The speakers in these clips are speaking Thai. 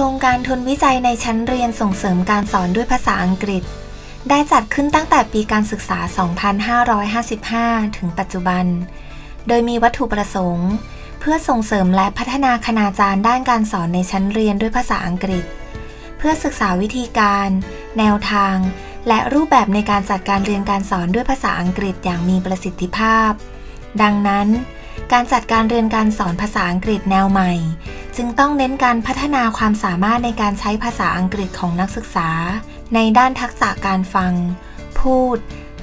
ครงการทุนวิจัยในชั้นเรียนส่งเสริมการสอนด้วยภาษาอังกฤษ ได้จัดขึ้นตั้งแต่ปีการศึกษา 2555 ถึงปัจจุบัน โดยมีวัตถุประสงค์ เพื่อส่งเสริมและพัฒนาคณาจารย์ด้านการสอนในชั้นเรียนด้วยภาษาอังกฤษ เพื่อศึกษาวิธีการ แนวทาง และรูปแบบในการจัดการเรียนการสอนด้วยภาษาอังกฤษอย่างมีประสิทธิภาพ ดังนั้น การจัดการเรียนการสอนภาษาอังกฤษแนวใหม่ จึงต้องเน้นการพัฒนาความสามารถในการใช้ภาษาอังกฤษของนักศึกษา ในด้านทักษะการฟัง พูด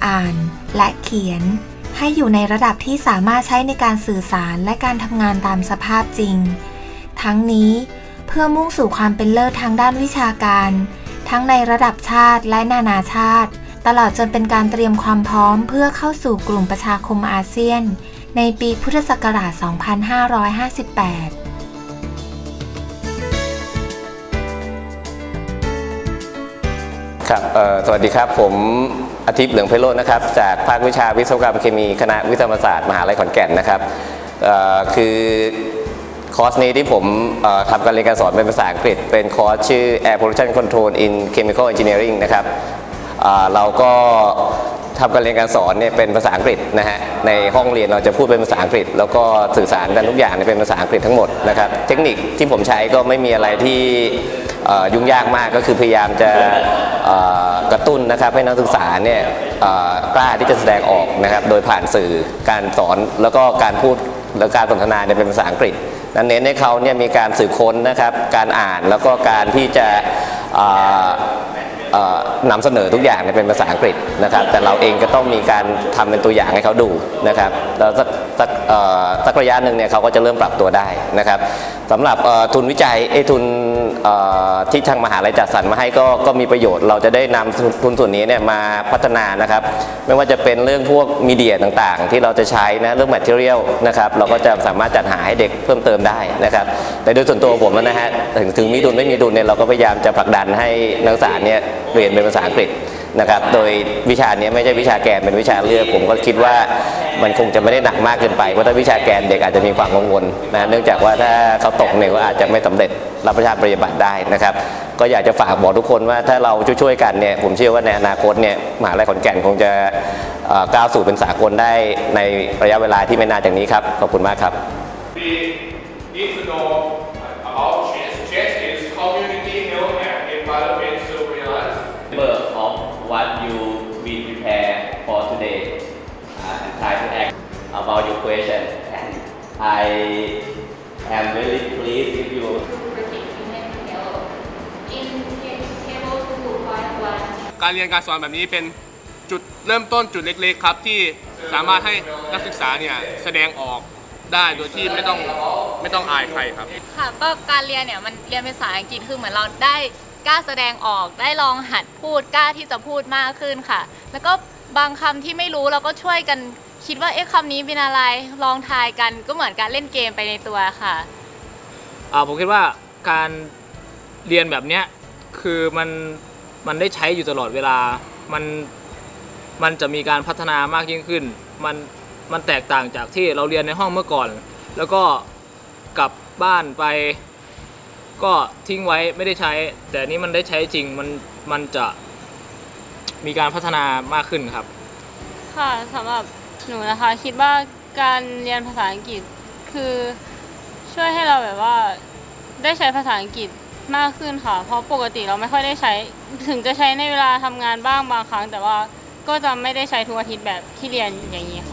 อ่าน และเขียน ให้อยู่ในระดับที่สามารถใช้ในการสื่อสารและการทำงานตามสภาพจริง ทั้งนี้เพื่อมุ่งสู่ความเป็นเลิศทางด้านวิชาการ ทั้งในระดับชาติและนานาชาติ ตลอดจนเป็นการเตรียมความพร้อมเพื่อเข้าสู่กลุ่มประชาคมอาเซียน ในปีพุทธศักราช 2558ครับสวัสดีครับ ผมอาทิตย์เหลืองไพโรจน์นะครับ จากภาควิชาวิศวกรรมเคมีคณะวิทยาศาสตร์มหาลัยขอนแก่นนะครับคือคอร์สนี้ที่ผมทำการเรียนการสอนเป็นภาษาอังกฤษ เป็นคอร์สชื่อ Air Pollution Control in Chemical Engineering นะครับเราก็ ทำการเรียนการสอนเนี่ยเป็นภาษาอังกฤษนะฮะในห้องเรียนเราจะพูดเป็นภาษาอังกฤษ แล้วก็สื่อสารกันทุกอย่างเนี่ยเป็นภาษาอังกฤษทั้งหมดนะครับเทคนิคที่ผมใช้ก็ไม่มีอะไรที่ยุ่งยากมากก็คือพยายามจะกระตุ้นนะครับให้นักศึกษาเนี่ยกล้าที่จะแสดงออกนะครับโดยผ่านสื่อการสอนแล้วก็การพูดและการสนทนาเนี่ยเป็นภาษาอังกฤษนั้นเน้นให้เขาเนี่ยมีการสืบค้นนะครับการอ่านแล้วก็การที่จะ นำเสนอทุกอย่างเป็นภาษาอังกฤษนะครับ แต่เราเองก็ต้องมีการทำเป็นตัวอย่างให้เขาดูนะครับแล้วสักสักสักระยะหนึ่งเนี่ยเขาก็จะเริ่มปรับตัวได้นะครับสำหรับทุนวิจัยเอทุนที่ทางมหาลัยจัดสรรมาให้ก็ก็มีประโยชน์ เราจะได้นำทุนทุนส่วนนี้เนี่ยมาพัฒนานะครับ ไม่ว่าจะเป็นเรื่องพวกมีเดียต่างๆ ที่เราจะใช้นะเรื่อง material นะครับเราก็จะสามารถจัดหาให้เด็กเพิ่มเติมได้นะครับแต่โดยส่วนตัวผมนะฮะถึงถึงมีทุนไม่มีทุนเนี่ยเราก็พยายามจะผลักดันให้นักศึกษาเนี่ย เรียนเป็นภาษาอังกฤษนะครับ โดยวิชานี้ไม่ใช่วิชาแกนเป็นวิชาเลือกผมก็คิดว่ามันคงจะไม่ได้หนักมากเกินไปเพราะถ้าวิชาแกนเด็กอาจจะมีความกังวลนะเนื่องจากว่าถ้าเขาตกเนี่ยก็อาจจะไม่สำเร็จรับประชาปริญญาบัตรได้นะครับ ก็อยากจะฝากบอกทุกคนว่าถ้าเราช่วยๆกันเนี่ยผมเชื่อว่าในอนาคตเนี่ยมหาลัยขอนแก่นคงจะก้าวสู่เป็นสากลได้ในระยะเวลาที่ไม่นานจากนี้ครับขอบคุณมากครับ what you we prepare for today uh, and try to act about your question. And I am really pleased if you protect human health. In ta- table 2.1, การเรียนการสอนแบบนี้เป็นจุดเริ่มต้นจุดเล็กๆครับที่สามารถให้นักศึกษาเนี่ยแสดงออกได้โดยที่ไม่ต้องไม่ต้องอายใครครับ ค่ะก็การเรียนเนี่ยมันเรียนเป็นภาษาอังกฤษคือเหมือนเราได้ กล้าแสดงออกได้ลองหัดพูดกล้าที่จะพูดมากขึ้นค่ะ แล้วก็บางคำที่ไม่รู้เราก็ช่วยกันคิดว่าเอ๊ะคำนี้เป็นอะไรลองทายกันก็เหมือนการเล่นเกมไปในตัวค่ะอ่าผมคิดว่าการเรียนแบบเนี้ยคือมันมันได้ใช้อยู่ตลอดเวลามันมันจะมีการพัฒนามากยิ่งขึ้น มันมันแตกต่างจากที่เราเรียนในห้องเมื่อก่อน แล้วก็กลับบ้านไป ก็ทิ้งไว้ไม่ได้ใช้ แต่นนี้มันได้ใช้จริงมันมันจะมีการพัฒนามากขึ้นครับ ค่ะสำหรับหนูนะคะ คิดว่าการเรียนภาษาอังกฤษคือช่วยให้เราแบบว่าได้ใช้ภาษาอังกฤษมากขึ้นค่ะ เพราะปกติเราไม่ค่อยได้ใช้ ถึงจะใช้ในเวลาทำงานบ้างบางครั้ง แต่ว่าก็จะไม่ได้ใช้ทุกอาทิตย์แบบที่เรียนอย่างนี้ค่ะ